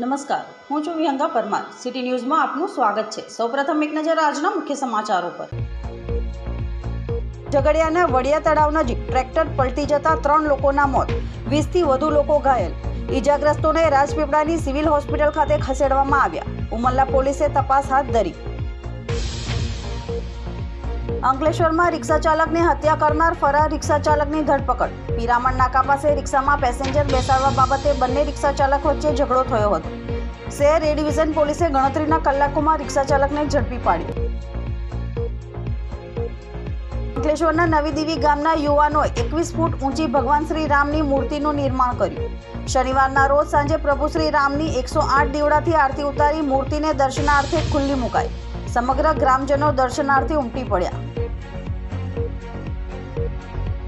નમસ્કાર, હું છું વિહંગા પરમાર. સિટી ન્યૂઝમાં આપનું સ્વાગત છે. સૌપ્રથમ એક નજર આજના મુખ્ય સમાચારો પર. ઝઘડિયાના વડિયા તળાવ નજીક ટ્રેક્ટર પલટી જતા ત્રણ લોકોના મોત. વીસથી વધુ લોકો ઘાયલ. ઈજાગ્રસ્તોને રાજપીપળાની સિવિલ હોસ્પિટલ ખાતે ખસેડવામાં આવ્યા. ઉમરલા પોલીસે તપાસ હાથ ધરી. અંકલેશ્વરમાં રિક્ષા ચાલકની હત્યા કરનાર ફરાર રિક્ષા ચાલકની ધરપકડ. પિરામણ નાકા પાસે રિક્ષામાં પેસેન્જર બેસાડવા બાબતે બંને રિક્ષા ચાલક વચ્ચે ઝઘડો થયો હતો. શહેર એ ડિવિઝન પોલીસે ગણતરીના કલાકોમાં રિક્ષા ચાલકને ઝડપી પાડ્યો અંકલેશ્વરના નવી દેવી ગામના યુવાનોએ એકવીસ ફૂટ ઊંચી ભગવાન શ્રી રામની મૂર્તિનું નિર્માણ કર્યું. શનિવારના રોજ સાંજે પ્રભુ શ્રી રામની એકસો આઠ દીવડાથી આરતી ઉતારી મૂર્તિને દર્શનાર્થે ખુલ્લી મુકાઈ. સમગ્ર ગ્રામજનો દર્શનાર્થે ઉમટી પડ્યા.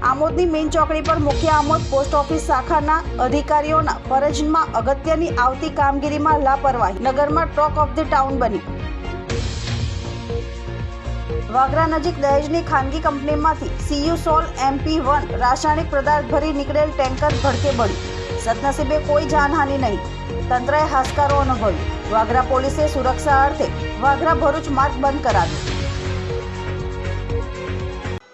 આમોદની મેઇન ચોકડી પર મુખ્ય આમોદ પોસ્ટ ઓફિસ શાખાના અધિકારીઓના ફરજમાં અગત્યની આવતી કામગીરીમાં લાપરવાહી. નગરમાં ટોક ઓફ ધ ટાઉન બની. વાગરા નજીક દહેજની ખાનગી કંપનીમાંથી સીયુ સોલ એમપી વન રાસાયણિક પદાર્થ ભરી નીકળેલ ટેન્કર ભડકે બળ્યું. સદનસીબે કોઈ જાનહાનિ નહીં. તંત્રએ હાશકારો અનુભવ્યો. વાગરા પોલીસે સુરક્ષા અર્થે વાગરા ભરૂચ માર્ગ બંધ કરાવ્યો.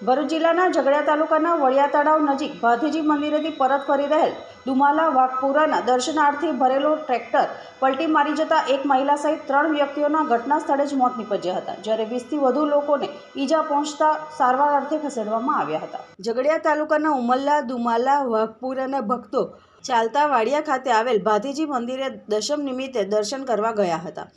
ભરૂચ જિલ્લાના ઝઘડિયા તાલુકાના વડિયા તળાવ નજીક ભાથીજી મંદિરેથી પરત ફરી રહેલ દુમાલા વાઘપુરાના દર્શનાર્થે ભરેલો ટ્રેક્ટર પલટી મારી જતા એક મહિલા સહિત ત્રણ વ્યક્તિઓના ઘટના સ્થળે જ મોત નીપજ્યા હતા, જ્યારે વીસથી વધુ લોકોને ઈજા પહોંચતા સારવાર અર્થે ખસેડવામાં આવ્યા હતા. ઝઘડિયા તાલુકાના ઉમલ્લા, દુમાલા, વાઘપુરાના ભક્તો ચાલતા વાડિયા ખાતે આવેલ ભાથીજી મંદિરે દશમ નિમિત્તે દર્શન કરવા ગયા હતા.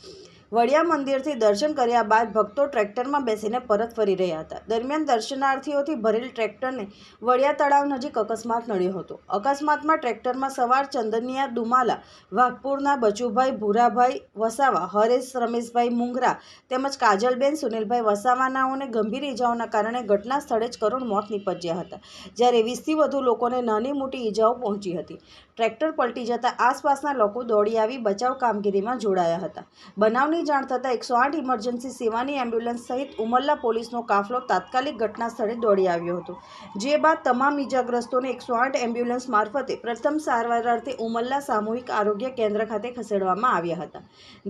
વડિયા મંદિરથી દર્શન કર્યા બાદ ભક્તો ટ્રેક્ટરમાં બેસીને પરત ફરી રહ્યા હતા. દરમિયાન દર્શનાર્થીઓથી ભરેલ ટ્રેક્ટરને વડિયા તળાવ નજીક અકસ્માત નડ્યો હતો. અકસ્માતમાં ટ્રેક્ટરમાં સવાર ચંદનિયા દુમાલા, વાઘપુરના બચુભાઈ ભૂરાભાઈ વસાવા, હરેશ રમેશભાઈ મુંગરા તેમજ કાજલબેન સુનિલભાઈ વસાવાનાઓને ગંભીર ઇજાઓના કારણે ઘટના સ્થળે જ કરુણ મોત નીપજ્યા હતા. જ્યારે વીસથી વધુ લોકોને નાની મોટી ઇજાઓ પહોંચી હતી. ટ્રેક્ટર પલટી જતાં આસપાસના લોકો દોડી આવી બચાવ કામગીરીમાં જોડાયા હતા. બનાવની જાણ થતાં એકસો આઠ ઇમરજન્સી સેવાની એમ્બ્યુલન્સ સહિત ઉમરલા પોલીસનો કાફલો તાત્કાલિક ઘટના સ્થળે દોડી આવ્યો હતો. જે બાદ તમામ ઇજાગ્રસ્તોને એકસો આઠ એમ્બ્યુલન્સ મારફતે પ્રથમ સારવાર અર્થે ઉમરલા સામૂહિક આરોગ્ય કેન્દ્ર ખાતે ખસેડવામાં આવ્યા હતા.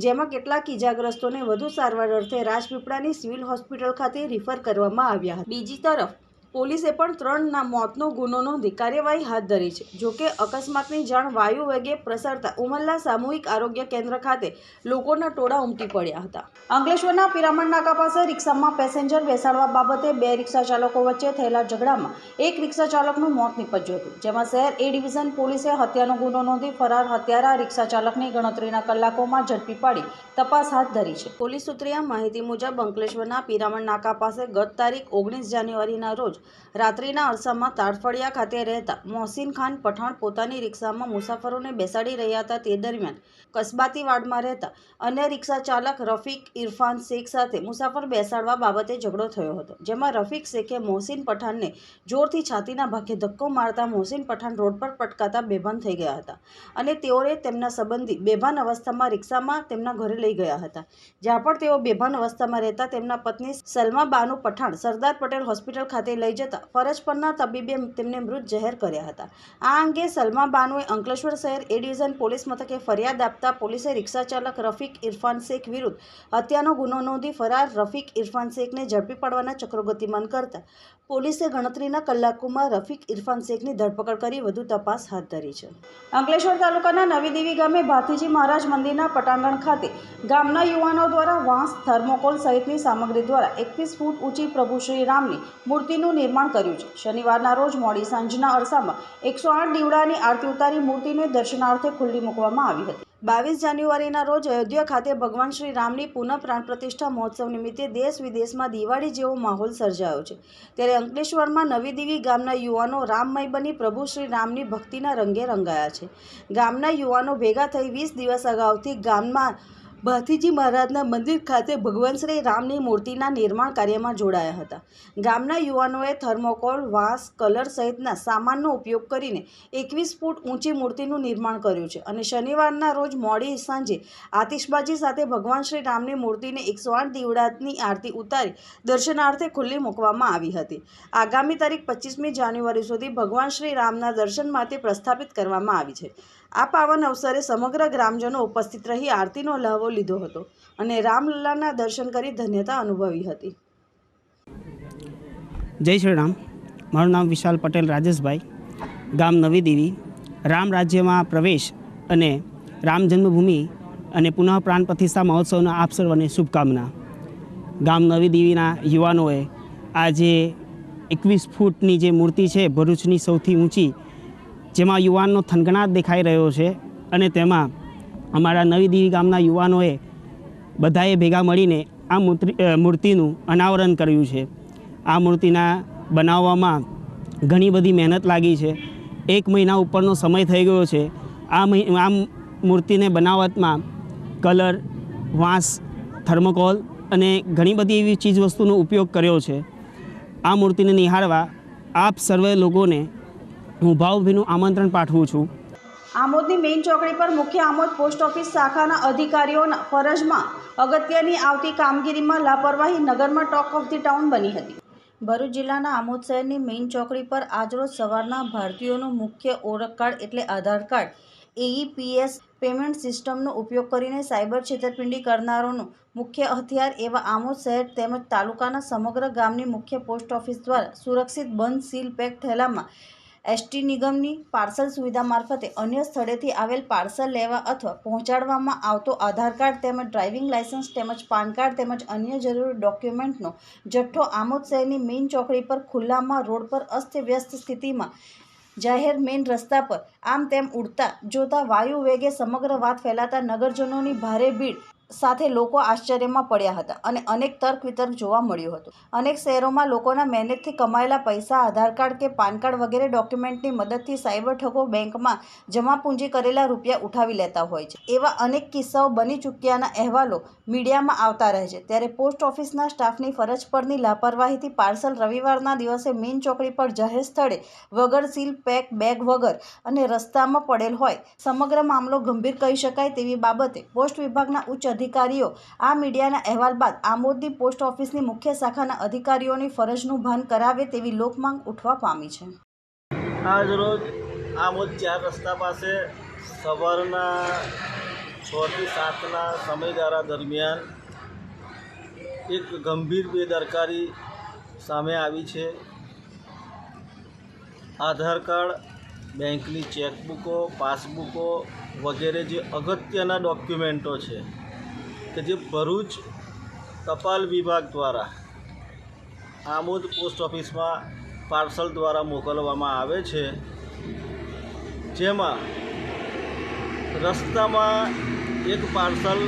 જેમાં કેટલાક ઇજાગ્રસ્તોને વધુ સારવાર અર્થે રાજપીપળાની સિવિલ હોસ્પિટલ ખાતે રિફર કરવામાં આવ્યા હતા. બીજી તરફ પોલીસે પણ ત્રણના મોતનો ગુનો નોંધી કાર્યવાહી હાથ ધરી છે. જોકે અકસ્માતની જાણ વાયુ વેગે પ્રસરતા ઉમરલા સામૂહિક આરોગ્ય કેન્દ્ર ખાતે લોકોના ટોળા ઉમટી પડ્યા હતા. અંકલેશ્વરના પિરામણ નાકા પાસે રિક્ષામાં પેસેન્જર બેસાડવા બાબતે બે રિક્ષા ચાલકો વચ્ચે થયેલા ઝઘડામાં એક રિક્ષા ચાલકનું મોત નીપજ્યું હતું. જેમાં શહેર એ ડિવિઝન પોલીસે હત્યાનો ગુનો નોંધી ફરાર હત્યારા રિક્ષા ચાલકની ગણતરીના કલાકોમાં ઝડપી પાડી તપાસ હાથ ધરી છે. પોલીસ સૂત્રીય માહિતી મુજબ અંકલેશ્વરના પિરામણ નાકા પાસે ગત તારીખ ઓગણીસ જાન્યુઆરીના રોજ રાત્રિના અરસામાં તાડફળિયા ખાતે રહેતા મોહસિન ખાન પઠાણ પોતાની રિક્ષામાં મુસાફરોને બેસાડી રહ્યા હતા. તે દરમિયાન કસબાતી વાડમાં રહેતા અન્ય રિક્ષા ચાલક રફીક ઇરફાન શેખ સાથે મુસાફર બેસાડવા બાબતે ઝઘડો થયો હતો, જેમાં રફીક શેખે મોહસિન પઠાણને જોરથી છાતીના ભાગે ધક્કો મારતા મોહસિન પઠાણ રોડ પર પટકાતા બેભાન થઈ ગયા હતા અને તેઓએ તેમના સંબંધી બેભાન અવસ્થામાં રિક્ષામાં તેમના ઘરે લઈ ગયા હતા. જ્યાં પણ તેઓ બેભાન અવસ્થામાં રહેતા તેમના પત્ની સલમા બાનુ પઠાણ સરદાર પટેલ હોસ્પિટલ ખાતે લઈ જતા ફરજ પરના તબીબે તેમને મૃત જાહેર કર્યા હતા. આ અંગે સલમા બાનુએ અંકલેશ્વર શહેર એ ડિવિઝન પોલીસ મથકે ફરિયાદ આપતા પોલીસે રિક્ષા ચાલક રફીક ઇરફાન શેખ વિરુદ્ધ હત્યાનો ગુનો નોંધી ફરાર રફીક ઇરફાન શેખને ઝડપી પાડવાના ચક્રો ગતિમાન કરતા પોલીસે ગણતરીના કલાકોમાં રફીક ઇરફાન શેખની ધરપકડ કરી વધુ તપાસ હાથ ધરી છે. અંકલેશ્વર તાલુકાના નવી દેવી ગામે ભાતીજી મહારાજ મંદિરના પટાંગણ ખાતે ગામના યુવાનો દ્વારા વાંસ, થર્મોકોલ સહિતની સામગ્રી દ્વારા એકવીસ ફૂટ ઊંચી પ્રભુ શ્રી રામની મૂર્તિનું નિર્માણ કર્યું છે. શનિવારના રોજ મોડી સાંજના અરસામાં એકસો આઠ દીવડાની આરતી ઉતારી મૂર્તિને દર્શનાર્થે ખુલ્લી મૂકવામાં આવી હતી. બાવીસ જાન્યુઆરીના રોજ અયોધ્યા ખાતે ભગવાન શ્રી રામની પુનઃ પ્રાણ પ્રતિષ્ઠા મહોત્સવ નિમિત્તે દેશ વિદેશમાં દિવાળી જેવો માહોલ સર્જાયો છે. ત્યારે અંકલેશ્વરમાં નવી દેવી ગામના યુવાનો રામમય બની પ્રભુ શ્રી રામની ભક્તિના રંગે રંગાયા છે. ગામના યુવાનો ભેગા થઈ વીસ દિવસ અગાઉથી ગામમાં ભાથીજી મહારાજના મંદિર ખાતે ભગવાન શ્રી રામની મૂર્તિના નિર્માણ કાર્યમાં જોડાયા હતા. ગામના યુવાનોએ થર્મોકોલ, વાંસ, કલર સહિતના સામાનનો ઉપયોગ કરીને એકવીસ ફૂટ ઊંચી મૂર્તિનું નિર્માણ કર્યું છે અને શનિવારના રોજ મોડી સાંજે આતિશબાજી સાથે ભગવાન શ્રી રામની મૂર્તિને એકસો આઠ દીવડાની આરતી ઉતારી દર્શનાર્થે ખુલ્લી મૂકવામાં આવી હતી. આગામી તારીખ પચીસમી જાન્યુઆરી સુધી ભગવાન શ્રી રામના દર્શન માટે પ્રસ્થાપિત કરવામાં આવી છે. આ પાવન અવસરે સમગ્ર ગ્રામજનો ઉપસ્થિત રહી આરતીનો લહાવો લીધો હતો અને રામલલ્લાના દર્શન કરી ધન્યતા અનુભવી હતી. જય શ્રી રામ. મારું નામ વિશાલ પટેલ રાજેશભાઈ. ગામ નવી દેવી. રામ રાજ્યમાં પ્રવેશ અને રામ જન્મભૂમિ અને પુનઃ પ્રાણ પ્રતિષ્ઠા મહોત્સવના આપ સર્વને શુભકામના. ગામ નવી દેવીના યુવાનોએ આજે એકવીસ ફૂટની જે મૂર્તિ છે ભરૂચની સૌથી ઊંચી જેમાં યુવાનનો થનગણાટ દેખાઈ રહ્યો છે અને તેમાં અમારા નવી દેવી ગામના યુવાનોએ બધાએ ભેગા મળીને આ મૂર્તિ મૂર્તિનું અનાવરણ કર્યું છે. આ મૂર્તિના બનાવવામાં ઘણી બધી મહેનત લાગી છે. એક મહિના ઉપરનો સમય થઈ ગયો છે. આ મહિ, આ મૂર્તિને બનાવટમાં કલર, વાંસ, થર્મોકોલ અને ઘણી બધી એવી ચીજવસ્તુનો ઉપયોગ કર્યો છે. આ મૂર્તિને નિહાળવા આપ સર્વે લોકોને હું ભાવભીનું આમંત્રણ પાઠવું છું. આમોદની મેઇન ચોકડી પર મુખ્ય આમોદ પોસ્ટ ઓફિસ શાખાના અધિકારીઓના ફરજમાં અગત્યની આવતી કામગીરીમાં લાપરવાહી નગરમાં ટોક ઓફ ધી ટાઉન બની હતી. ભરૂચ જિલ્લાના આમોદ શહેરની મેઇન ચોકડી પર આજરોજ સવારના ભારતીયોનું મુખ્ય ઓળખ કાર્ડ એટલે આધાર કાર્ડ એઈપીએસ પેમેન્ટ સિસ્ટમનો ઉપયોગ કરીને સાયબર છેતરપિંડી કરનારોનું મુખ્ય હથિયાર એવા આમોદ શહેર તેમજ તાલુકાના સમગ્ર ગામની મુખ્ય પોસ્ટ ઓફિસ દ્વારા સુરક્ષિત બંધ સીલ પેક થયેલામાં એસટી નિગમની પાર્સલ સુવિધા મારફતે અન્ય સ્થળેથી આવેલ પાર્સલ લેવા અથવા પહોંચાડવામાં આવતો આધાર કાર્ડ તેમજ ડ્રાઇવિંગ લાયસન્સ તેમજ પાન કાર્ડ તેમજ અન્ય જરૂરી ડોક્યુમેન્ટનો જથ્થો આમોદ શહેરની મેઇન ચોકડી પર ખુલ્લામાં રોડ પર અસ્તવ્યસ્ત સ્થિતિમાં જાહેર મેઇન રસ્તા પર આમ તેમ ઉડતા જોતા વાયુ વેગે સમગ્ર વાત ફેલાતા નગરજનોની ભારે ભીડ સાથે લોકો આશ્ચર્યમાં પડ્યા હતા અને અનેક તર્ક વિતર્ક જોવા મળ્યું હતું. અનેક શહેરોમાં લોકોના મહેનતથી કમાયેલા પૈસા, આધાર કાર્ડ કે પાન કાર્ડ વગેરે ડોક્યુમેન્ટની મદદથી સાયબર ઠગો બેંકમાં જમા પૂંજી કરેલા રૂપિયા ઉઠાવી લેતા હોય છે. એવા અનેક કિસ્સાઓ બની ચૂક્યાના અહેવાલો મીડિયામાં આવતા રહે છે. ત્યારે પોસ્ટ ઓફિસના સ્ટાફની ફરજ પરની લાપરવાહીથી પાર્સલ રવિવારના દિવસે મેઇન ચોકડી પર જાહેર સ્થળે વગર સીલ, પેક, બેગ વગર અને રસ્તામાં પડેલ હોય. સમગ્ર મામલો ગંભીર કહી શકાય તેવી બાબતે પોસ્ટ વિભાગના ઉચ્ચ અધિકારીઓ આ મીડિયાના અહેવાલ બાદ આમોદની પોસ્ટ ઓફિસની મુખ્ય શાખાના અધિકારીઓની ફરજનું ભાન કરાવે તેવી લોકમાંગ ઉઠવા પામી છે. આજરોજ આમોદ ચાર રસ્તા પાસે સવારના છથી સાતના સમયગાળા દરમિયાન એક ગંભીર બેદરકારી સામે આવી છે. આધાર કાર્ડ, બેંકની ચેકબુકો, પાસબુકો વગેરે જે અગત્યના ડોક્યુમેન્ટો છે કે જે ભરૂચ ટપાલ વિભાગ દ્વારા આમોદ પોસ્ટ ઓફિસમાં પાર્સલ દ્વારા મોકલવામાં આવે છે. જેમાં રસ્તામાં એક પાર્સલ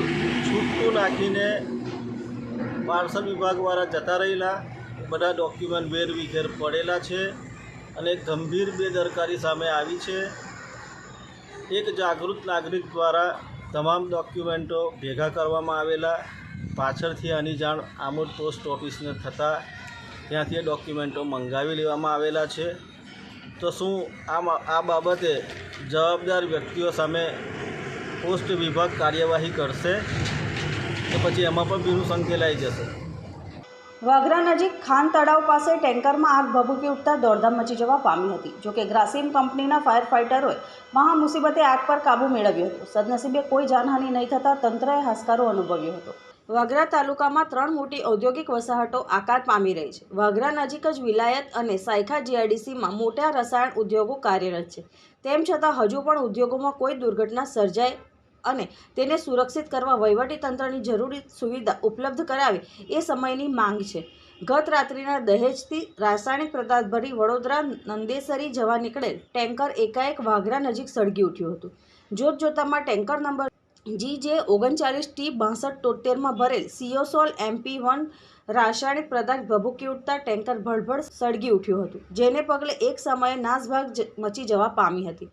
છૂટું નાખીને પાર્સલ વિભાગ દ્વારા જતા રહેલા, બધા ડોક્યુમેન્ટ વેર વિખેર પડેલા છે અને ગંભીર બેદરકારી સામે આવી છે. એક જાગૃત નાગરિક દ્વારા તમામ ડોક્યુમેન્ટો ભેગા કરવામાં આવેલા. પાછળથી આની જાણ આમોદ પોસ્ટ ઓફિસને થતાં ત્યાંથી ડોક્યુમેન્ટો મંગાવી લેવામાં આવેલા છે. તો શું આ આ બાબતે જવાબદાર વ્યક્તિઓ સામે પોસ્ટ વિભાગ કાર્યવાહી કરશે? કે પછી એમાં પણ બીનું સંકેલાઈ જશે. વાગરા નજીક ખાન તળાવ પાસે ટેન્કરમાં આગ ભભૂકી ઉઠતા દોડધામ મચી જવા પામી હતી. જોકે ગ્રાસિમ કંપનીના ફાયર ફાઇટરોએ મહા મુસીબતે આગ પર કાબૂ મેળવ્યો હતો. સદનસીબે કોઈ જાનહાનિ નહીં થતાં તંત્રએ હાશકારો અનુભવ્યો હતો. વાગરા તાલુકામાં ત્રણ મોટી ઔદ્યોગિક વસાહતો આકાર પામી રહી છે. વાગરા નજીક જ વિલાયત અને સાયખા જીઆઈડીસીમાં મોટા રસાયણ ઉદ્યોગો કાર્યરત છે. તેમ છતાં હજુ પણ ઉદ્યોગોમાં કોઈ દુર્ઘટના સર્જાય અને તેને સુરક્ષિત કરવા વહીવટી તંત્રની જરૂરી સુવિધા ઉપલબ્ધ કરાવે એ સમયની માંગ છે. ગત રાત્રિના દહેજથી રાસાયણિક પદાર્થ ભરી વડોદરા નંદેસરી જવા નીકળેલ ટેન્કર એકાએક વાઘરા નજીક સળગી ઉઠ્યું હતું. જોત જોતામાં ટેન્કર નંબર જી જે ઓગણચાલીસ ટી બાસઠ તોતેરમાં ભરેલ સિયોસોલ એમપી વન રાસાયણિક પદાર્થ ભભૂકી ઉઠતા ટેન્કર ભડભડ સળગી ઉઠ્યું હતું, જેને પગલે એક સમયે નાસભાગ મચી જવા પામી હતી.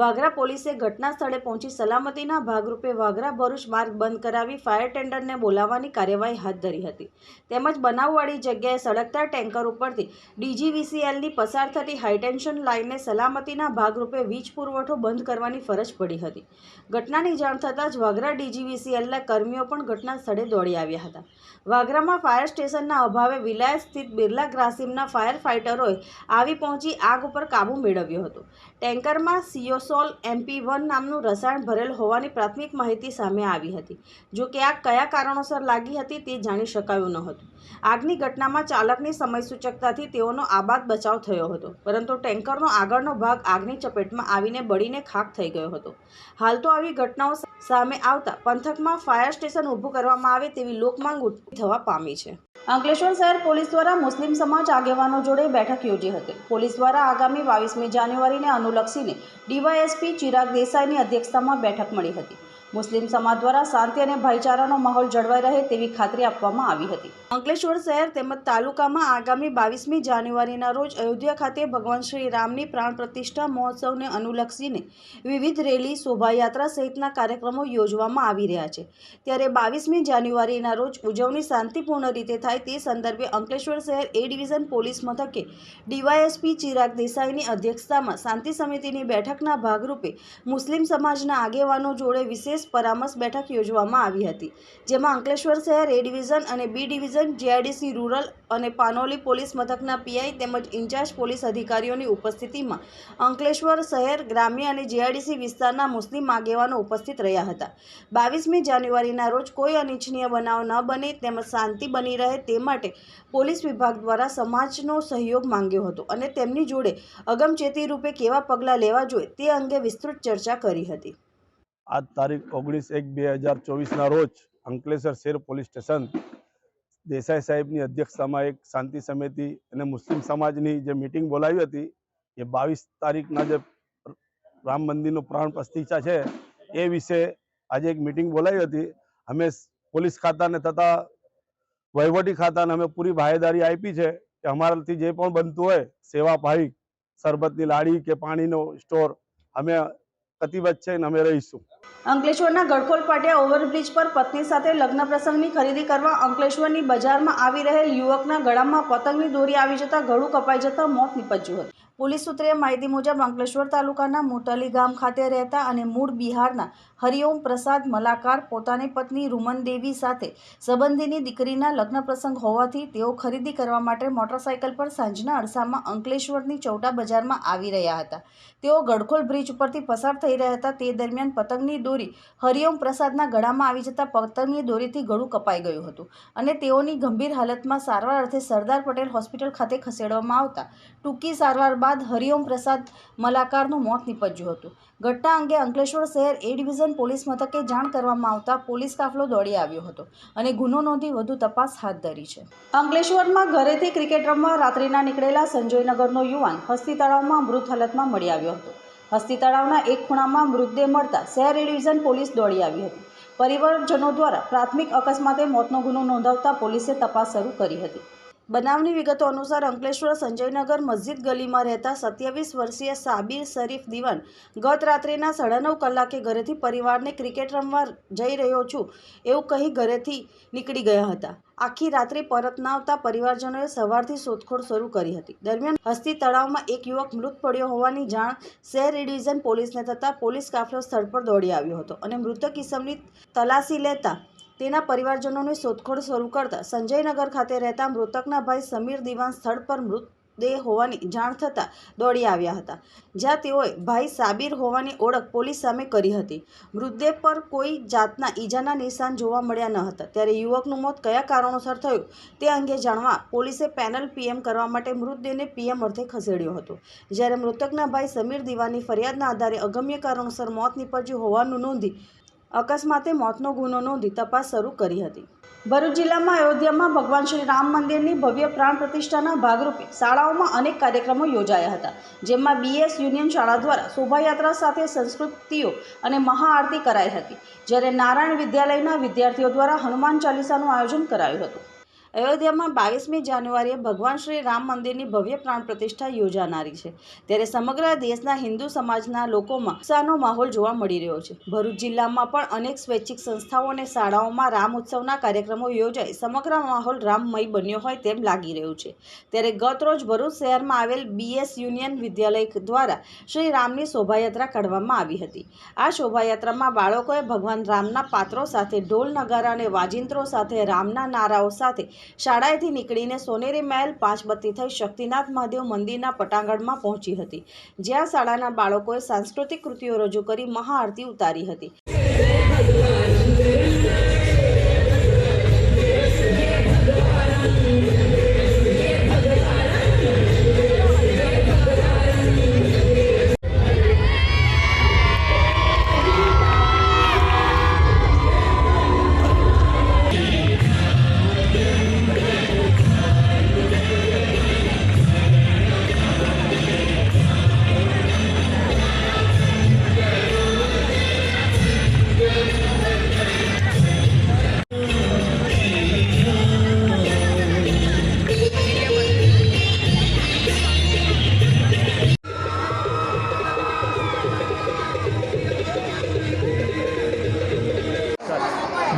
વાગરા પોલીસે ઘટના સ્થળે પહોંચી સલામતીના ભાગરૂપે વાગરા ભરૂચ માર્ગ બંધ કરાવી ફાયર ટેન્ડરને બોલાવવાની કાર્યવાહી હાથ ધરી હતી. તેમજ બનાવવાળી જગ્યાએ સળગતા ટેન્કર ઉપરથી ડીજીવીસીએલની પસાર થતી હાઈટેન્શન લાઇનને સલામતીના ભાગરૂપે વીજ પુરવઠો બંધ કરવાની ફરજ પડી હતી. ઘટનાની જાણ થતાં જ વાગરા ડીજીવીસીએલના કર્મીઓ પણ ઘટના સ્થળે દોડી આવ્યા હતા. વાગરામાં ફાયર સ્ટેશનના અભાવે વિલાયત સ્થિત બિરલા ગ્રાસિમના ફાયર ફાઇટરોએ આવી પહોંચી આગ ઉપર કાબૂ મેળવ્યો હતો. ટેન્કરમાં સિયોસોલ એમપી વન નામનું રસાયણ ભરેલ હોવાની પ્રાથમિક માહિતી સામે આવી હતી. જો કે આગ કયા કારણોસર લાગી હતી તે જાણી શકાયું ન હતું આગની ઘટનામાં ચાલકની સમય સૂચકતાથી તેઓનો આબાદ બચાવ થયો હતો, પરંતુ ટેન્કરનો આગળનો ભાગ આગની ચપેટમાં આવીને બળીને ખાખ થઈ ગયો હતો. હાલ તો આવી ઘટનાઓ સામે આવતા પંથકમાં ફાયર સ્ટેશન ઊભું કરવામાં આવે તેવી લોકમાંગ થવા પામી છે. અંકલેશ્વર શહેર પોલીસ દ્વારા મુસ્લિમ સમાજ આગેવાનો જોડે બેઠક યોજી હતી. પોલીસ દ્વારા આગામી બાવીસમી જાન્યુઆરીને અનુલક્ષીને ડીવાયએસપી ચિરાગ દેસાઈની અધ્યક્ષતામાં બેઠક મળી હતી. મુસ્લિમ સમાજ દ્વારા શાંતિ અને ભાઈચારાનો માહોલ જળવાઈ રહે તેવી ખાતરી આપવામાં આવી હતી. અંકલેશ્વર શહેર તેમજ તાલુકામાં આગામી બાવીસમી જાન્યુઆરીના રોજ અયોધ્યા ખાતે ભગવાન શ્રી રામની પ્રાણ પ્રતિષ્ઠા મહોત્સવને અનુલક્ષીને વિવિધ રેલી, શોભાયાત્રા સહિતના કાર્યક્રમો યોજવામાં આવી રહ્યા છે. ત્યારે બાવીસમી જાન્યુઆરીના રોજ ઉજવણી શાંતિપૂર્ણ રીતે થાય તે સંદર્ભે અંકલેશ્વર શહેર એ ડિવિઝન પોલીસ મથકે ડીવાયએસપી ચિરાગ દેસાઈની અધ્યક્ષતામાં શાંતિ સમિતિની બેઠકના ભાગરૂપે મુસ્લિમ સમાજના આગેવાનો જોડે વિશેષ પરામર્શ બેઠક યોજવામાં આવી હતી, જેમાં અંકલેશ્વર શહેર એ ડિવિઝન અને બી ડિવિઝન જીઆઈડીસી રૂરલ અને પાનોલી પોલીસ મથકના પીઆઈ તેમજ ઇન્ચાર્જ પોલીસ અધિકારીઓની ઉપસ્થિતિમાં અંકલેશ્વર શહેર, ગ્રામ્ય અને જીઆઈડીસી વિસ્તારના મુસ્લિમ આગેવાનો ઉપસ્થિત રહ્યા હતા. બાવીસમી જાન્યુઆરીના રોજ કોઈ અનિચ્છનીય બનાવ ન બને તેમજ શાંતિ બની રહે તે માટે પોલીસ વિભાગ દ્વારા સમાજનો સહયોગ માંગ્યો હતો અને તેમની જોડે અગમચેતી રૂપે કેવા પગલાં લેવા જોઈએ તે અંગે વિસ્તૃત ચર્ચા કરી હતી. આજ તારીખ ઓગણીસ એક બે હજાર ચોવીસના રોજ અંકલેશ્વર શેર પોલીસ સ્ટેશન દેસાઈ સાહેબની અધ્યક્ષતામાં એક શાંતિ સમિતિ અને મુસ્લિમ સમાજની જે મિટિંગ બોલાવી હતી, એ બાવીસ તારીખના જે રામ મંદિરનું પ્રાણ પ્રતિષ્ઠા છે, એ વિશે આજે એક મિટિંગ બોલાવી હતી. અમે પોલીસ ખાતાને તથા વહીવટી ખાતાને અમે પૂરી ભાગીદારી આપી છે કે અમારાથી જે પણ બનતું હોય, સેવા ભાવિક શરબતની લાડી કે પાણીનો સ્ટોર, અમે કટિબદ્ધ છે અને અમે રહીશું. અંકલેશ્વરના ગડખોલ પાટિયા ઓવરબ્રિજ પર પત્ની સાથે લગ્ન પ્રસંગની ખરીદી કરવા અંકલેશ્વરની બજારમાં આવી રહેલ યુવકના ગળામાં પતંગની દોરી આવી જતાં ગળું કપાઈ જતાં મોત નીપજ્યું હતું. પોલીસ સૂત્રે માહિતી મુજબ અંકલેશ્વર તાલુકાના મોટલી ગામ ખાતે રહેતા અને મૂળ બિહારના હરિઓમ પ્રસાદ મલાકાર પોતાની પત્ની રૂમન દેવી સાથે સંબંધીની દીકરીના લગ્ન પ્રસંગ હોવાથી તેઓ ખરીદી કરવા માટે મોટરસાઇકલ પર સાંજના અરસામાં અંકલેશ્વરની ચૌટા બજારમાં આવી રહ્યા હતા. તેઓ ગડખોલ બ્રિજ ઉપરથી પસાર થઈ રહ્યા હતા. તે દરમિયાન પતંગની દોરી હરિઓમ પ્રસાદના ગળામાં આવી જતાં પતંગની દોરીથી ગળું કપાઈ ગયું હતું અને તેઓની ગંભીર હાલતમાં સારવાર અર્થે સરદાર પટેલ હોસ્પિટલ ખાતે ખસેડવામાં આવતા. ટૂંકી સારવાર બાદ હરિઓમ પ્રસાદ મલાકારનું મોત નીપજ્યું હતું. ઘટના અંગે અંકલેશ્વર શહેર એ ડિવિઝન પોલીસ મથકે જાણ કરવામાં આવતા પોલીસ કાફલો દોડી આવ્યો હતો અને ગુનો નોંધી વધુ તપાસ હાથ ધરી છે. અંકલેશ્વરમાં ઘરેથી ક્રિકેટ રમવા રાત્રિના નીકળેલા સંજયનગરનો યુવાન હસ્તી તળાવમાં મૃત હાલતમાં મળી આવ્યો હતો. હસ્તી તળાવના એક ખૂણામાં મૃતદેહ મળતા શહેર એ ડિવિઝન પોલીસ દોડી આવી હતી. પરિવારજનો દ્વારા પ્રાથમિક અકસ્માતે મોતનો ગુનો નોંધાવતા પોલીસે તપાસ શરૂ કરી હતી. બનાવની વિગતો અનુસાર અંકલેશ્વર સંજયનગર મસ્જિદ ગલીમાં રહેતા સત્યાવીસ વર્ષીય સાબિર શરીફ દિવાન ગત રાત્રિના સાડા નવ કલાકે ઘરેથી પરિવારને ક્રિકેટ રમવા જઈ રહ્યો છું. એવું કહી ઘરેથી નીકળી ગયા હતા. આખી રાત્રે પરત ના આવતા પરિવારજનોએ સવારથી શોધખોળ શરૂ કરી હતી. દરમિયાન હસ્તી તળાવમાં એક યુવક મૃત પડ્યો હોવાની જાણ શહેર ડિવિઝન પોલીસને થતાં પોલીસ કાફલો સ્થળ પર દોડી આવ્યો હતો અને મૃતક ઇસમની તલાશી લેતા તેના પરિવારજનોની શોધખોળ શરૂ કરતા સંજયનગર ખાતે રહેતા મૃતકના ભાઈ સમીર દિવાન સ્થળ પર મૃતદેહ હોવાની જાણ થતાં દોડી આવ્યા હતા, જ્યાં તેઓએ ભાઈ સાબિર હોવાની ઓળખ પોલીસ સામે કરી હતી. મૃતદેહ પર કોઈ જાતના ઈજાના નિશાન જોવા મળ્યા ન હતા. ત્યારે યુવકનું મોત કયા કારણોસર થયું તે અંગે જાણવા પોલીસે પેનલ પીએમ કરવા માટે મૃતદેહને પીએમ અર્થે ખસેડ્યો હતો. જ્યારે મૃતકના ભાઈ સમીર દિવાની ફરિયાદના આધારે અગમ્ય કારણોસર મોત નીપજ્યું હોવાનું નોંધી અકસ્માતે મોતનો ગુનો નોંધી તપાસ શરૂ કરી હતી. ભરૂચ જિલ્લામાં અયોધ્યામાં ભગવાન શ્રી રામ મંદિરની ભવ્ય પ્રાણ પ્રતિષ્ઠાના ભાગરૂપે શાળાઓમાં અનેક કાર્યક્રમો યોજાયા હતા, જેમાં બીએસ યુનિયન શાળા દ્વારા શોભાયાત્રા સાથે સંસ્કૃતિઓ અને મહાઆરતી કરાઈ હતી, જ્યારે નારાયણ વિદ્યાલયના વિદ્યાર્થીઓ દ્વારા હનુમાન ચાલીસાનું આયોજન કરાયું હતું. અયોધ્યામાં બાવીસમી જાન્યુઆરીએ ભગવાન શ્રી રામ મંદિરની ભવ્ય પ્રાણ પ્રતિષ્ઠા યોજાનારી છે. ત્યારે સમગ્ર દેશના હિન્દુ સમાજના લોકોમાં ઉત્સાહનો માહોલ જોવા મળી રહ્યો છે. ભરૂચ જિલ્લામાં પણ અનેક સ્વૈચ્છિક સંસ્થાઓ અને શાળાઓમાં રામ ઉત્સવના કાર્યક્રમો યોજાઈ સમગ્ર માહોલ રામમય બન્યો હોય તેમ લાગી રહ્યું છે. ત્યારે ગત રોજ ભરૂચ શહેરમાં આવેલ બીએસ યુનિયન વિદ્યાલય દ્વારા શ્રી રામની શોભાયાત્રા કાઢવામાં આવી હતી. આ શોભાયાત્રામાં બાળકોએ ભગવાન રામના પાત્રો સાથે ઢોલ નગારા અને વાજિંત્રો સાથે રામના નારાઓ સાથે શાળાએથી નીકળીને સોનેરી મહેલ પાંચ બત્તી થઈ શક્તિનાથ મહાદેવ મંદિરના પટાંગણમાં પહોંચી હતી. જ્યાં શાળાના બાળકોએ સાંસ્કૃતિક કૃતિઓ રજૂ કરી મહાઆરતી ઉતારી હતી.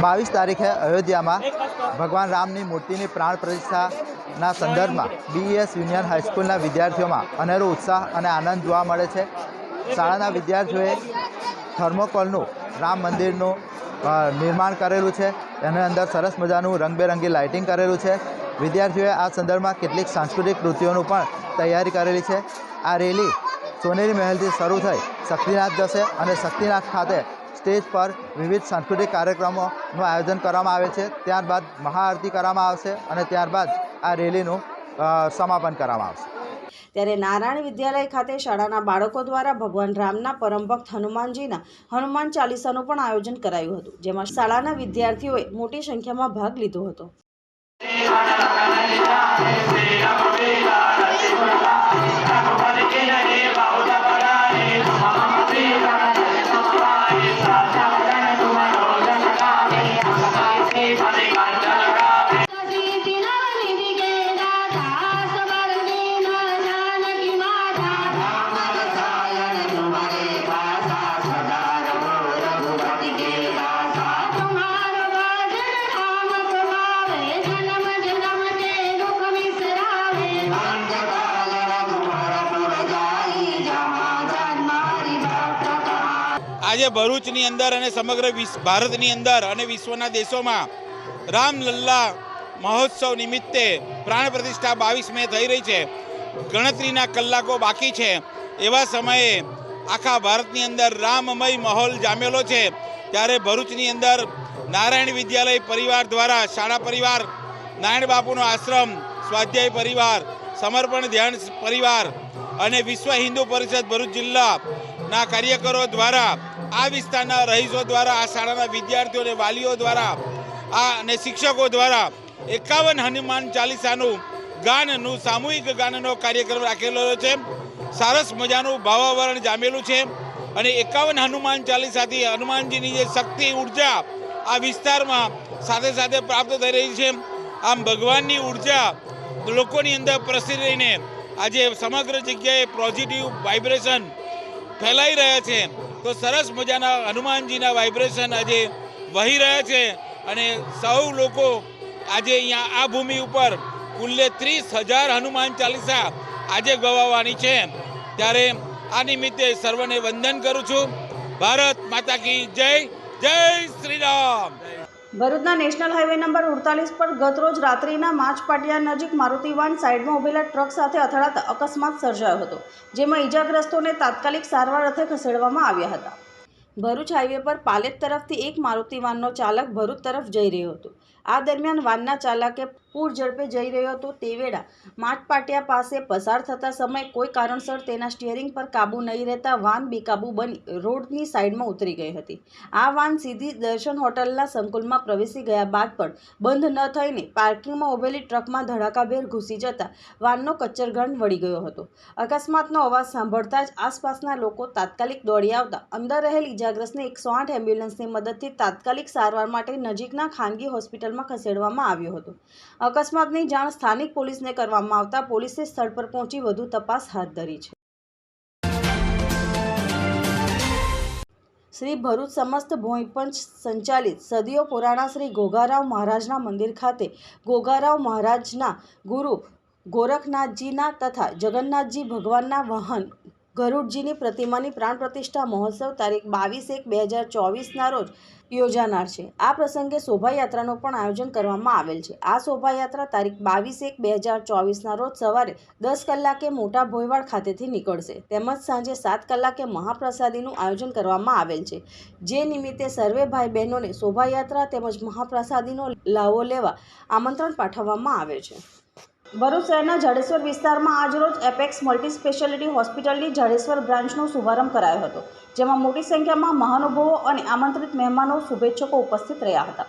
બાવીસ તારીખે અયોધ્યામાં ભગવાન રામની મૂર્તિની પ્રાણ પ્રતિષ્ઠાના સંદર્ભમાં બીએસ યુનિયન હાઈસ્કૂલના વિદ્યાર્થીઓમાં અનેરો ઉત્સાહ અને આનંદ જોવા મળે છે. શાળાના વિદ્યાર્થીઓએ થર્મોકોલનું રામ મંદિરનું નિર્માણ કરેલું છે. એની અંદર સરસ મજાનું રંગબેરંગી લાઇટિંગ કરેલું છે. વિદ્યાર્થીઓએ આ સંદર્ભમાં કેટલીક સાંસ્કૃતિક કૃતિઓનું પણ તૈયારી કરેલી છે. આ રેલી સોનેરી મહેલથી શરૂ થઈ શક્તિનાથ જશે અને શક્તિનાથ ખાતે સ્ટેજ પર વિવિધ સાંસ્કૃતિક કાર્યક્રમોનું આયોજન કરવામાં આવે છે. ત્યારબાદ મહાઆરતી કરવામાં આવશે અને ત્યારબાદ આ રેલીનું સમાપન કરવામાં આવશે. ત્યારે નારાયણ વિદ્યાલય ખાતે શાળાના બાળકો દ્વારા ભગવાન રામના પરમ ભક્ત હનુમાનજીના હનુમાન ચાલીસાનું પણ આયોજન કરાયું હતું, જેમાં શાળાના વિદ્યાર્થીઓએ મોટી સંખ્યામાં ભાગ લીધો હતો. આજે ભરૂચની અંદર અને સમગ્ર ભારતની અંદર અને વિશ્વના દેશોમાં રામલલ્લા મહોત્સવ નિમિત્તે પ્રાણ પ્રતિષ્ઠા બાવીસ મે થઈ રહી છે. ગણતરીના કલાકો બાકી છે. એવા સમયે આખા ભારતની અંદર રામમય માહોલ જામેલો છે. ત્યારે ભરૂચની અંદર નારાયણ વિદ્યાલય પરિવાર દ્વારા શાળા પરિવાર નારાયણ બાપુનો આશ્રમ, સ્વાધ્યાય પરિવાર, સમર્પણ ધ્યાન પરિવાર અને વિશ્વ હિન્દુ પરિષદ ભરૂચ જિલ્લાના કાર્યકરો દ્વારા આ વિસ્તારના રહીશો દ્વારા, આ શાળાના વિદ્યાર્થીઓ અને વાલીઓ દ્વારા, આ અને શિક્ષકો દ્વારા એકાવન હનુમાન ચાલીસાનું ગાનનું, સામૂહિક ગાનનો કાર્યક્રમ રાખેલો છે. સરસ મજાનું ભાવાવરણ જામેલું છે અને એકાવન હનુમાન ચાલીસાથી હનુમાનજીની જે શક્તિ, ઊર્જા આ વિસ્તારમાં સાથે સાથે પ્રાપ્ત થઈ રહી છે. આમ ભગવાનની ઊર્જા લોકોની અંદર પ્રસરી રહીને આજે સમગ્ર જગ્યાએ પોઝિટિવ વાઇબ્રેશન ફેલાઈ રહ્યા છે. તો સરસ મજાના હનુમાનજીના વાઇબ્રેશન આજે વહી રહ્યા છે. અને સૌ લોકો આજે અહીંયા આ ભૂમિ ઉપર કુલ્લે ત્રીસ હજાર હનુમાન ચાલીસા આજે ગવાવાની છે. ત્યારે આ નિમિત્તે સર્વને વંદન કરું છું. ભારત માતા કી જય જય શ્રી રામ. ભરૂચના નેશનલ હાઈવે નંબર ઉડતાલીસ પર ગતરોજ રાત્રિના માછપાટિયા નજીક મારુતિ વાન સાઈડમાં ઉભેલા ટ્રક સાથે અથડાતા અકસ્માત સર્જાયો હતો, જેમાં ઈજાગ્રસ્તોને તાત્કાલિક સારવાર અર્થે ખસેડવામાં આવ્યા હતા. ભરૂચ હાઈવે પર પાલેત તરફથી એક મારુતિ વાનનો ચાલક ભરૂચ તરફ જઈ રહ્યો હતો. આ દરમિયાન વાનના ચાલકે પૂર ઝડપે જઈ રહ્યો હતો તે વેળા માટપાટિયા પાસે પસાર થતા સમયે કોઈ કારણસર તેના સ્ટિયરિંગ પર કાબુ નહીં રહેતા વાન બેકાબુ બની રોડની સાઈડમાં ઉતરી ગઈ હતી. આ વાન સીધી દર્શન હોટલના સંકુલમાં પ્રવેશી ગયા બાદ પણ બંધ ન થઈને પાર્કિંગમાં ઊભેલી ટ્રકમાં ધડાકાભેર ઘૂસી જતા વાનનો કચ્ચરગણ વળી ગયો હતો. અકસ્માતનો અવાજ સાંભળતા જ આસપાસના લોકો તાત્કાલિક દોડી આવતા અંદર રહેલ ઇજાગ્રસ્તને એકસો આઠ એમ્બ્યુલન્સની મદદથી તાત્કાલિક સારવાર માટે નજીકના ખાનગી હોસ્પિટલમાં ખસેડવામાં આવ્યો હતો. અકસ્માતની જાણ સ્થાનિક પોલીસને કરવામાં આવતા પોલીસે સ્થળ પર પહોંચી વધુ તપાસ હાથ ધરી છે. શ્રી ભરૂચ સમસ્ત ભોંયપંચ સંચાલિત સદીઓ પુરાણા શ્રી ગોગારાવ મહારાજના મંદિર ખાતે ગોગારાવ મહારાજના ગુરુ ગોરખનાથજીના તથા જગન્નાથજી ભગવાનના વાહન ગરુડજીની પ્રતિમાની પ્રાણ પ્રતિષ્ઠા મહોત્સવ તારીખ બાવીસ એક બે હજાર ચોવીસના રોજ યોજાનાર છે. આ પ્રસંગે શોભાયાત્રાનું પણ આયોજન કરવામાં આવેલ છે. આ શોભાયાત્રા તારીખ બાવીસ એક બે હજાર ચોવીસના રોજ સવારે દસ કલાકે મોટા ભોયવાડ ખાતેથી નીકળશે. તેમજ સાંજે સાત કલાકે મહાપ્રસાદીનું આયોજન કરવામાં આવેલ છે. જે નિમિત્તે સર્વે ભાઈ બહેનોને શોભાયાત્રા તેમજ મહાપ્રસાદીનો લાવો લેવા આમંત્રણ પાઠવવામાં આવે છે. ભરૂચ શહેરના જાડેશ્વર વિસ્તારમાં આજરોજ એપેક્સ મલ્ટી સ્પેશિયાલિટી હોસ્પિટલની જાડેશ્વર બ્રાન્ચનો શુભારંભ કરાયો હતો, જેમાં મોટી સંખ્યામાં મહાનુભાવો અને આમંત્રિત મહેમાનો, શુભેચ્છકો ઉપસ્થિત રહ્યા હતા.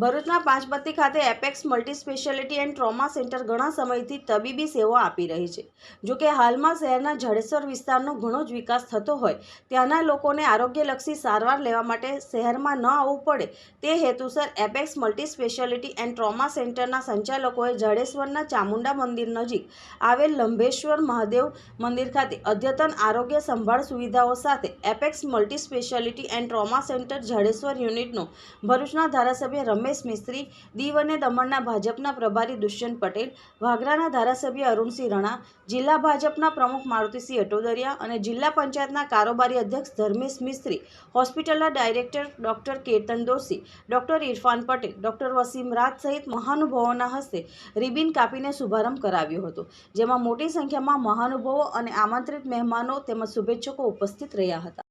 ભરૂચના પાંચબત્તી ખાતે apex multi speciality and trauma centre ઘણા સમયથી તબીબી સેવા આપી રહી છે. જો કે હાલમાં શહેરના જડેશ્વર વિસ્તારનો ઘણો જ વિકાસ થતો હોય, ત્યાંના લોકોને આરોગ્યલક્ષી સારવાર લેવા માટે શહેરમાં ન આવવું પડે. તે હેતુસર apex multi speciality and trauma સેન્ટરના સંચાલકોએ જડેશ્વરના ચામુંડા મંદિર નજીક આવેલ લંબેશ્વર મહાદેવ મંદિર ખાતે અદ્યતન આરોગ્ય સંભાળ સુવિધાઓ સાથે apex multi speciality and trauma centre Jadeshwar યુનિટનું ભરૂચના ધારાસભ્ય રમેશ મિસ્ત્રી દીવ અને દમણના ભાજપના પ્રભારી દુષ્યંત પટેલ, વાગરાના ધારાસભ્ય અરુણસિંહ રણા, જિલ્લા ભાજપના પ્રમુખ મારુતિસિંહ અટોદરિયા અને જિલ્લા પંચાયતના કારોબારી અધ્યક્ષ ધર્મેશ મિસ્ત્રી, હોસ્પિટલના director doctor Ketan Doshi, doctor Irfan Patel, doctor Wasim Raj સહિત મહાનુભાવોના હસ્તે રિબિન કાપીને શુભારંભ કરાવ્યો હતો, જેમાં મોટી સંખ્યામાં મહાનુભાવો અને આમંત્રિત મહેમાનો તેમજ શુભેચ્છકો ઉપસ્થિત રહ્યા હતા.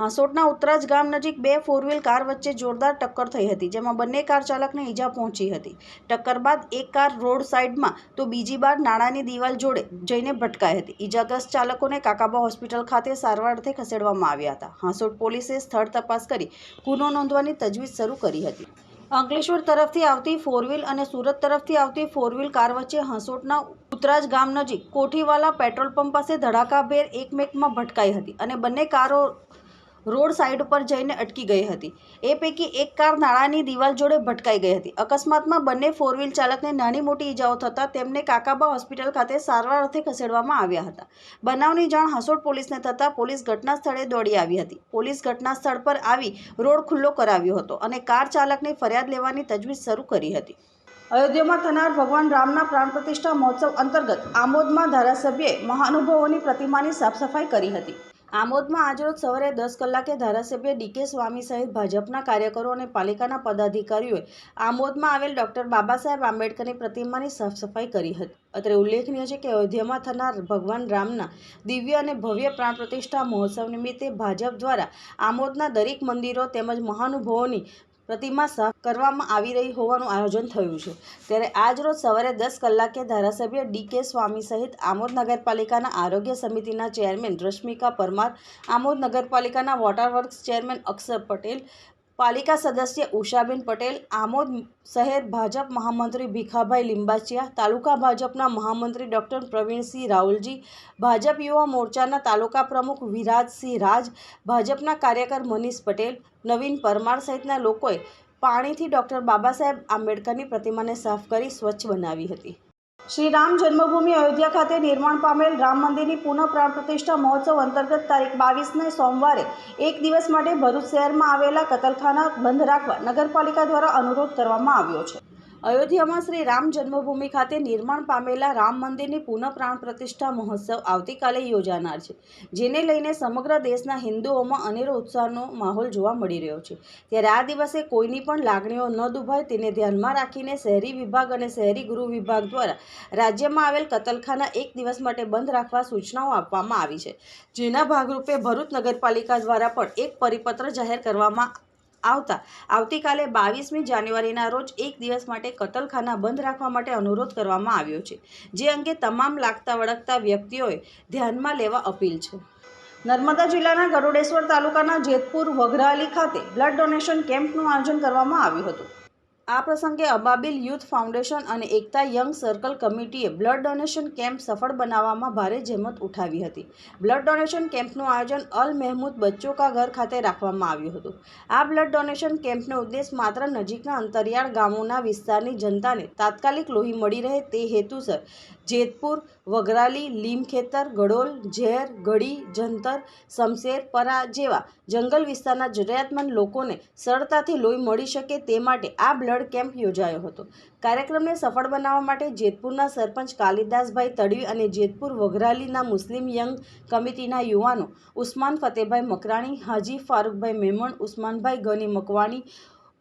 હાંસોટના ઉત્તરાજ ગામ નજીક બે ફોર કાર વચ્ચે જોરદાર ટક્કર થઈ હતી, જેમાં બંને કાર ચાલકને ઈજા પહોંચી હતી. ટક્કર બાદ એક કાર રોડ સાઈડમાં, તો બીજી બાર નાણાંની દિવાલ જોડે જઈને ભટકાઈ હતી. ઈજાગ્રસ્ત ચાલકોને કાકાબા હોસ્પિટલ ખાતે સારવાર અર્થે ખસેડવામાં આવ્યા હતા. હાંસોટ પોલીસે સ્થળ તપાસ કરી ગુનો નોંધવાની તજવીજ શરૂ કરી હતી. અંકલેશ્વર તરફથી આવતી ફોર અને સુરત તરફથી આવતી ફોર કાર વચ્ચે હંસોટના ઉતરાજ ગામ નજીક કોઠીવાલા પેટ્રોલ પંપ પાસે ધડાકાભેર એકમેકમાં ભટકાઈ હતી અને બંને કારો રોડ સાઈડ ઉપર જઈને અટકી ગઈ હતી. એ પૈકી એક કાર નાળાની દિવાલ જોડે ભટકાઈ ગઈ હતી. અકસ્માતમાં બંને ફોર ચાલકને નાની મોટી ઈજાઓ થતાં તેમને કાકાબા હોસ્પિટલ ખાતે સારવાર અર્થે ખસેડવામાં આવ્યા હતા. બનાવની જાણ હાંસોડ પોલીસને થતાં પોલીસ ઘટના સ્થળે દોડી આવી હતી. પોલીસ ઘટના સ્થળ પર આવી રોડ ખુલ્લો કરાવ્યો હતો અને કાર ચાલકની ફરિયાદ લેવાની તજવીજ શરૂ કરી હતી. અયોધ્યામાં થનાર ભગવાન રામના પ્રાણ પ્રતિષ્ઠા મહોત્સવ અંતર્ગત આમોદમાં ધારાસભ્યે મહાનુભાવોની પ્રતિમાની સાફસફાઈ કરી હતી. આમોદમાં આજરોજ સવારે દસ કલાકે ધારાસભ્ય ડીકે સ્વામી સહિત ભાજપના કાર્યકરો અને પાલિકાના પદાધિકારીઓએ આમોદમાં આવેલ ડૉક્ટર બાબા સાહેબ આંબેડકરની પ્રતિમાની સાફ સફાઈ કરી હતી. અત્રે ઉલ્લેખનીય છે કે અયોધ્યામાં થનાર ભગવાન રામના દિવ્ય અને ભવ્ય પ્રાણ પ્રતિષ્ઠા મહોત્સવ નિમિત્તે ભાજપ દ્વારા આમોદના દરેક મંદિરો તેમજ મહાનુભાવોની પ્રતિમા સાફ કરવામાં આવી રહી હોવાનું આયોજન થયું છે. ત્યારે આજ રોજ સવારે દસ કલાકે ધારાસભ્ય ડી કે સ્વામી સહિત આમોદ નગરપાલિકાના આરોગ્ય સમિતિના ચેરમેન રશ્મિકા પરમાર, આમોદ નગરપાલિકાના water works chairman Akshar Patel પાલિકા સદસ્ય ઉષાબેન પટેલ, આમોદ શહેર ભાજપ મહામંત્રી ભીખાભાઈ લિંબાચિયા તાલુકા ભાજપના મહામંત્રી ડૉક્ટર પ્રવીણસિંહ રાહુલજી ભાજપ યુવા મોરચાના તાલુકા પ્રમુખ વિરાજસિંહ રાજ, ભાજપના કાર્યકર મનીષ પટેલ, નવીન પરમાર સહિતના લોકોએ પાણીથી ડૉક્ટર બાબા સાહેબ આંબેડકરની પ્રતિમાને સાફ કરી સ્વચ્છ બનાવી હતી. શ્રી રામ જન્મભૂમિ અયોધ્યા ખાતે નિર્માણ પામેલ રામ મંદિરની પુનઃ પ્રાણ પ્રતિષ્ઠા મહોત્સવ અંતર્ગત તારીખ બાવીસને સોમવારે એક દિવસ માટે ભરૂચ શહેરમાં આવેલા કતલખાના બંધ રાખવા નગરપાલિકા દ્વારા અનુરોધ કરવામાં આવ્યો છે. અયોધ્યામાં શ્રી રામ જન્મભૂમિ ખાતે નિર્માણ પામેલા રામ મંદિરની પુનઃ પ્રાણ પ્રતિષ્ઠા મહોત્સવ આવતીકાલે યોજાનાર છે, જેને લઈને સમગ્ર દેશના હિન્દુઓમાં અનેરો ઉત્સાહનો માહોલ જોવા મળી રહ્યો છે. ત્યારે આ દિવસે કોઈની પણ લાગણીઓ ન દુભાય તેને ધ્યાનમાં રાખીને શહેરી વિભાગ અને શહેરી ગૃહ વિભાગ દ્વારા રાજ્યમાં આવેલ કતલખાના એક દિવસ માટે બંધ રાખવા સૂચનાઓ આપવામાં આવી છે. જેના ભાગરૂપે ભરૂચ નગરપાલિકા દ્વારા પણ એક પરિપત્ર જાહેર કરવામાં આવતા. આવતીકાલે બાવીસમી જાન્યુઆરીના રોજ એક દિવસ માટે કતલખાના બંધ રાખવા માટે અનુરોધ કરવામાં આવ્યો છે, જે અંગે તમામ લાગતા વળગતા વ્યક્તિઓએ ધ્યાનમાં લેવા અપીલ છે. નર્મદા જિલ્લાના ગરુડેશ્વર તાલુકાના જેતપુર વઘરાલી ખાતે બ્લડ ડોનેશન કેમ્પનું આયોજન કરવામાં આવ્યું હતું. આ પ્રસંગે અબાબિલ યુથ ફાઉન્ડેશન અને એકતા યંગ સર્કલ કમિટીએ બ્લડ ડોનેશન કેમ્પ સફળ બનાવવામાં ભારે જહેમત ઉઠાવી હતી. બ્લડ ડોનેશન કેમ્પનું આયોજન અલ મહેમૂદ બચ્ચો કા ઘર ખાતે રાખવામાં આવ્યું હતું. આ બ્લડ ડોનેશન કેમ્પનો ઉદ્દેશ માત્ર નજીકના અંતરિયાળ ગામોના વિસ્તારની જનતાને તાત્કાલિક લોહી મળી રહે તે હેતુસર જેતપુર વગરાલી લીમખેતર, ગડોલ, ઝેર ગડી જંતર સમશેર પરા જેવા જંગલ વિસ્તારના જરૂરિયાતમંદ લોકોને સરળતાથી લોહી મળી શકે તે માટે આ બ્લડ કેમ્પ યોજાયો હતો. કાર્યક્રમને સફળ બનાવવા માટે જેતપુરના સરપંચ કાલિદાસભાઈ તડવી અને જેતપુર વઘરાલીના મુસ્લિમ યંગ કમિટીના યુવાનો ઉસ્માન ફતેહભાઈ મકરાણી, હાજી ફારૂકભાઈ મેમણ, ઉસ્માનભાઈ ગની મકવાણી,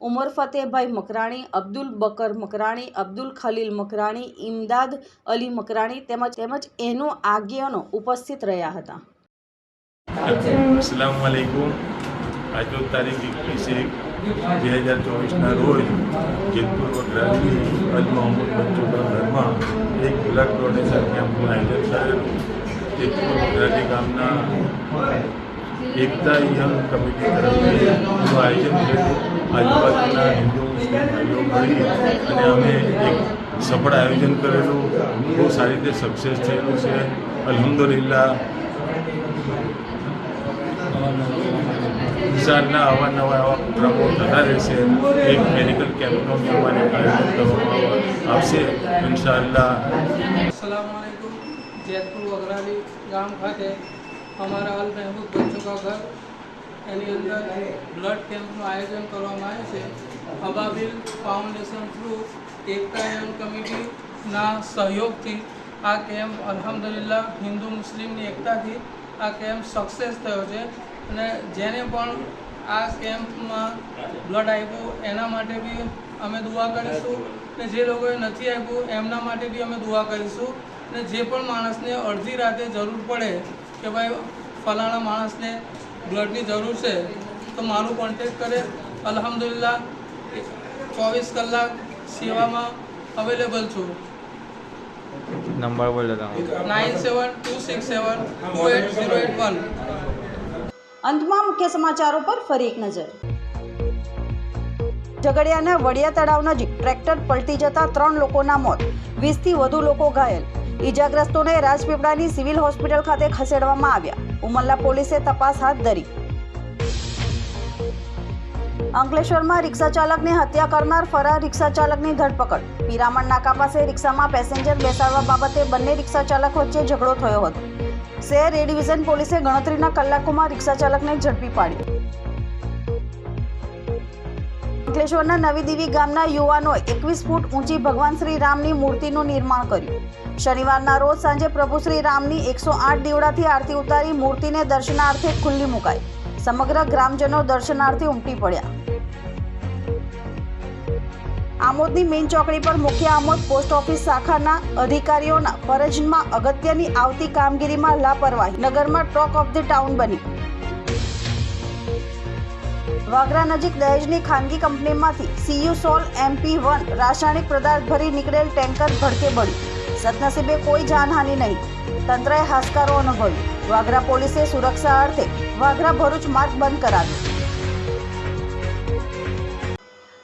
ઉમર ફતેહભાઈ મકરાણી, અબ્દુલ બકર મકરાણી, અબ્દુલ ખલીલ મકરાણી, ઇમદાદ અલી મકરાણી તેમજ તેમજ એનો આગેવાનો ઉપસ્થિત રહ્યા હતા. અસલામ આજ તારીખ એકવીસ એક બે હજાર ચોવીસના રોજ જેતપુર વગરાની અજ મોહમ્મદ બચ્ચુના ઘરમાં એક બ્લડ ડોનેશન કેમ્પનું આયોજન કરેલું. જેતપુર વગરાની ગામના એકતા યંગ કમિટી તરફથી એનું આયોજન કરેલું આજુબાજુના હિન્દુ, મુસ્લિમ ભાઈઓ મળી અને અમે એક સફળ આયોજન કરેલું. બહુ સારી રીતે સક્સેસ થયેલું છે. અલહમદુલિલ્લાહ વલસાડના અવારનવાર આવા ભ્રમો થતા રહેશે એક મેડિકલ કેમ્પનો બી અમારે આયોજન કરવામાં આવશે ઇન્શાલ્લા અસલામકુમ જેતપુર વગરાલી ગામ ખાતે અમારા અલ મહેમૂદ બચ્ચો ઘર. એની અંદર બ્લડ કેમ્પનું આયોજન કરવામાં આવે છે. અબાબિલ ફાઉન્ડેશન થ્રુ એકતા એવમ કમિટીના સહયોગથી આ કેમ્પ અલહમદુલિલ્લાહ હિન્દુ મુસ્લિમની એકતાથી આ કેમ્પ સક્સેસ થયો છે. અને જેને પણ આ કેમ્પમાં બ્લડ આપ્યું એના માટે બી અમે દુઆ કરીશું. ને જે લોકોએ નથી આપ્યું એમના માટે બી અમે દુઆ કરીશું. ને જે પણ માણસને અડધી રાતે જરૂર પડે કે ભાઈ ફલાણા માણસને બ્લડની જરૂર છે તો મારું કોન્ટેક્ટ કરે. અલ્હમ્દુલિલ્લાહ ચોવીસ કલાક સેવામાં અવેલેબલ છું. નંબર બોલો nine seven two six seven two eight zero eight one અંતમાં મુખ્ય સમાચારો પર ફરી એક નજર. ઝઘડિયાના વડિયા તળાવ નજીક ટ્રેક્ટર પલટી જતા ત્રણ લોકોના મોત, વીસથી વધુ લોકો ઘાયલ. ઈજાગ્રસ્તોને રાજપીપળાની સિવિલ હોસ્પિટલ ખાતે ખસેડવામાં આવ્યા. ઉમરલા પોલીસે તપાસ હાથ ધરી. અંકલેશ્વરમાં રિક્ષા ચાલકને હત્યા કરનાર ફરાર રિક્ષા ચાલકની ધરપકડ. પિરામણ નાકા પાસે રિક્ષામાં પેસેન્જર બેસાડવા બાબતે બંને રિક્ષા ચાલક વચ્ચે ઝઘડો થયો હતો. શહેર એ ડિવિઝન પોલીસે ગણતરીના કલાકોમાં રિક્ષા ચાલકને ઝડપી પાડ્યો અંકલેશ્વરના નવી દેવી ગામના યુવાનોએ એકવીસ ફૂટ ઊંચી ભગવાન શ્રી રામની મૂર્તિનું નિર્માણ કર્યું. શનિવારના રોજ સાંજે પ્રભુ શ્રી રામની એકસો આઠ દીવડાથી આરતી ઉતારી મૂર્તિને દર્શનાર્થે ખુલ્લી મુકાઈ. સમગ્ર ગ્રામજનો દર્શનાર્થે ઉમટી પડ્યા. આમોદની મેઇન ચોકડી પર મુખ્ય આમોદ પોસ્ટ ઓફિસ શાખાના અધિકારીઓના ફરજમાં અગત્યની આવતી કામગીરીમાં લાપરવાહી. નગરમાં ટોક ઓફ ધ ટાઉન બની. વાગરા નજીક દહેજની ખાનગી કંપનીમાંથી સીયુ સોલ એમપી વન રાસાયણિક પદાર્થ ભરી નીકળેલ ટેન્કર ભડકે બળ્યું. સદનસીબે કોઈ જાનહાનિ નહીં. તંત્રએ હાશકારો અનુભવ્યો. વાગરા પોલીસે સુરક્ષા અર્થે વાગરા ભરૂચ માર્ગ બંધ કરાવ્યો.